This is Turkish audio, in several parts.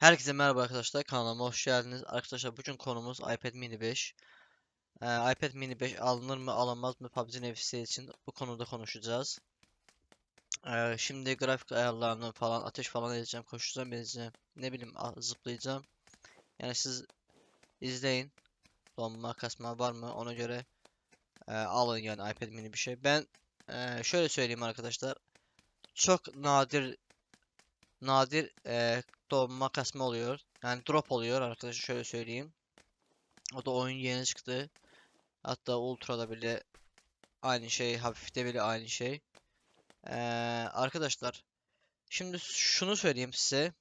Herkese merhaba arkadaşlar kanalıma hoş geldiniz. Arkadaşlar bugün konumuz iPad mini 5. Ee, iPad mini 5 alınır mı alınmaz mı PUBG nefisi için bu konuda konuşacağız. Ee, şimdi grafik ayarlarını falan ateş falan edeceğim, koşacağım, edeceğim. Ne bileyim zıplayacağım. Yani siz izleyin. Donma kasma var mı ona göre e, alın yani iPad mini bir şey. Ben e, şöyle söyleyeyim arkadaşlar. Çok nadir nadir e, donma kasma oluyor. Yani drop oluyor arkadaşlar şöyle söyleyeyim. O da oyun yeni çıktı. Hatta Ultra'da bile aynı şey, hafifte bile aynı şey. Ee, arkadaşlar şimdi şunu söyleyeyim size.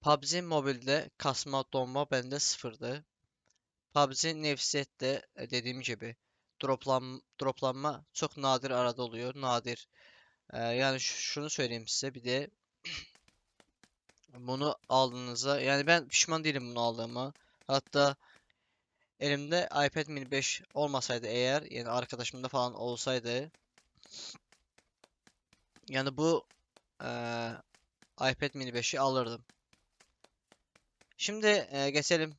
PUBG Mobile'de kasma donma bende sıfırdı. PUBG Nefsiyet'te e, dediğim gibi droplan droplanma çok nadir arada oluyor. Nadir. Ee, yani şunu söyleyeyim size bir de bunu aldığınıza yani ben pişman değilim bunu aldığıma. Hatta elimde iPad mini 5 olmasaydı eğer yani arkadaşımda falan olsaydı yani bu eee, iPad mini 5'i alırdım. Şimdi eee, geçelim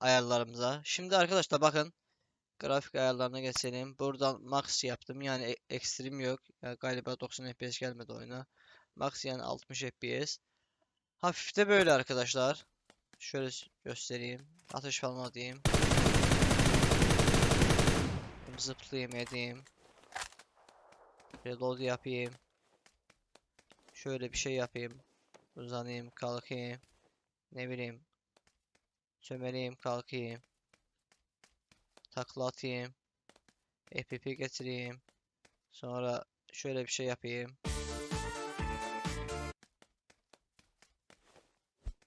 ayarlarımıza. Şimdi arkadaşlar bakın grafik ayarlarına geçelim. Buradan max yaptım. Yani e- extreme yok. Ya galiba 90 FPS gelmedi oyuna. Max yani 60 FPS. Hafif de böyle arkadaşlar. Şöyle göstereyim. Atış falan diyeyim. Zıplayayım edeyim. Reload yapayım. Şöyle bir şey yapayım. Uzanayım, kalkayım. Ne bileyim. Çömeleyim, kalkayım. Takla atayım. FPP getireyim. Sonra şöyle bir şey yapayım.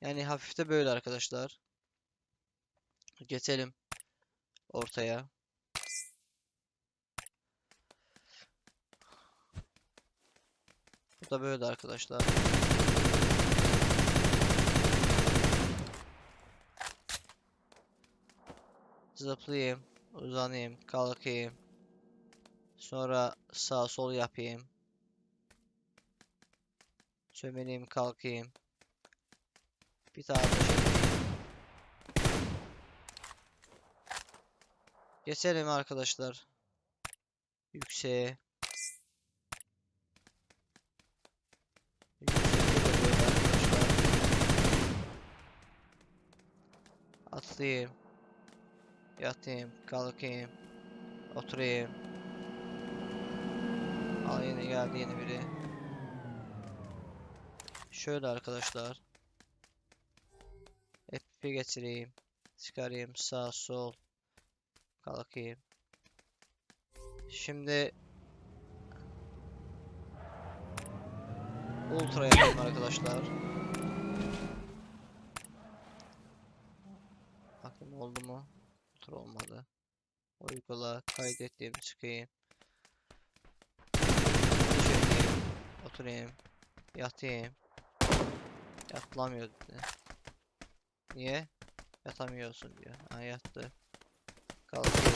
Yani hafif de böyle arkadaşlar. Geçelim ortaya. Bu da böyle arkadaşlar. Zıplayayım, uzanayım, kalkayım. Sonra sağ sol yapayım. Çömeleyim, kalkayım. Bir edeyim. Geçelim arkadaşlar. Yükseğe. Atlayayım. Yatayım, kalkayım. Oturayım. Al yine geldi yeni biri. Şöyle arkadaşlar. FP getireyim. Çıkarayım sağ sol. Kalkayım. Şimdi Ultra yapalım arkadaşlar. Bakın oldu mu? Ultra olmadı. Uygula, kaydettim, çıkayım. Çekeyim, oturayım, yatayım. Yatılamıyor dedi. Niye? Yatamıyorsun diyor. Ha yattı. Kalkıyor.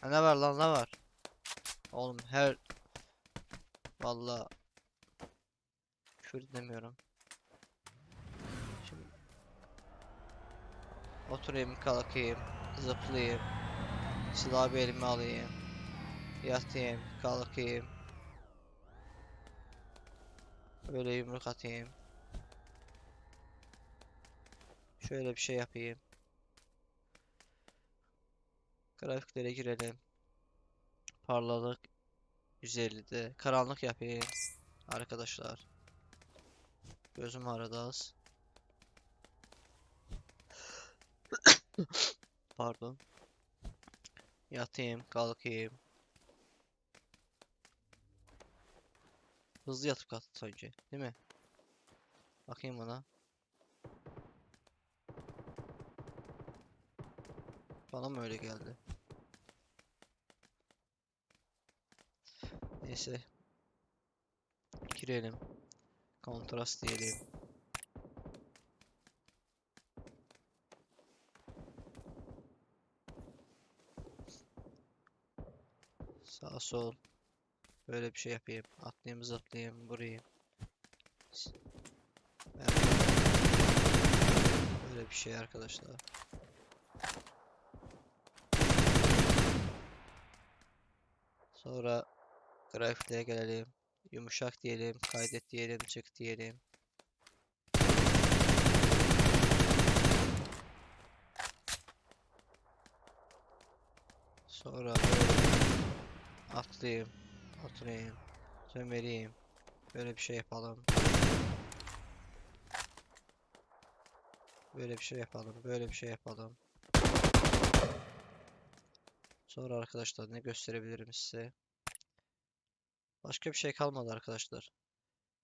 Ha ne var lan ne var? Oğlum her Valla küfür demiyorum. Oturayım kalkayım zıplayayım silahı elime alayım yatayım kalkayım böyle yumruk atayım şöyle bir şey yapayım grafiklere girelim parlaklık 150'de karanlık yapayım arkadaşlar. Gözüm ağrıdı az pardon yatayım kalkayım hızlı yatıp kalktı önce değil mi bakayım bana bana mı öyle geldi Neyse. Girelim. Kontrast diyelim. Sağ sol. Böyle bir şey yapayım. Atlayayım zıplayayım vurayım. Böyle bir şey arkadaşlar. Sonra grafiklere gelelim. Yumuşak diyelim, kaydet diyelim, çık diyelim. Sonra böyle atlayayım, atlayayım, sömeleyeyim. Böyle bir şey yapalım. Böyle bir şey yapalım, böyle bir şey yapalım. Sonra arkadaşlar ne gösterebilirim size? Başka bir şey kalmadı arkadaşlar.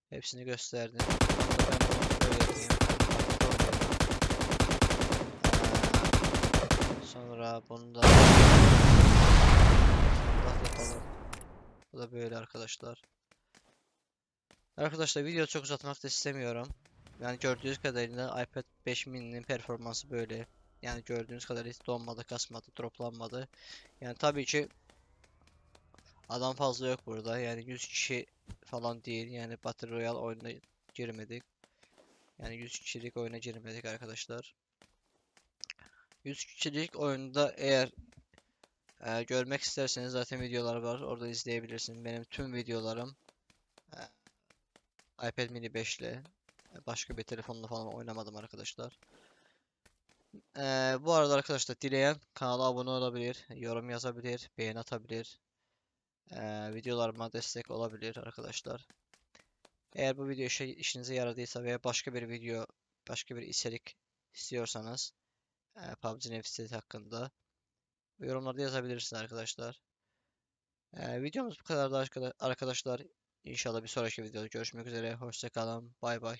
Hepsini gösterdim. Arkadaşlar. Arkadaşlar video çok uzatmak da istemiyorum. Yani gördüğünüz kadarıyla iPad 5 mini'nin performansı böyle. Yani gördüğünüz kadarıyla hiç donmadı, kasmadı, droplanmadı. Yani tabii ki adam fazla yok burada. Yani 100 kişi falan değil. Yani Battle Royale oyununa girmedik. Yani 100 kişilik oyuna girmedik arkadaşlar. 100 kişilik oyunda eğer e, görmek isterseniz zaten videolar var. Orada izleyebilirsin. Benim tüm videolarım e, iPad mini 5 ile başka bir telefonla falan oynamadım arkadaşlar. E, bu arada arkadaşlar dileyen kanala abone olabilir, yorum yazabilir, beğeni atabilir. E, videolarıma destek olabilir arkadaşlar. Eğer bu video işe, işinize yaradıysa veya başka bir video, başka bir içerik istiyorsanız e, PUBG Nefis hakkında yorumlarda yazabilirsiniz arkadaşlar. E, videomuz bu kadardı arkada- arkadaşlar. İnşallah bir sonraki videoda görüşmek üzere. Hoşça kalın. Bay bay.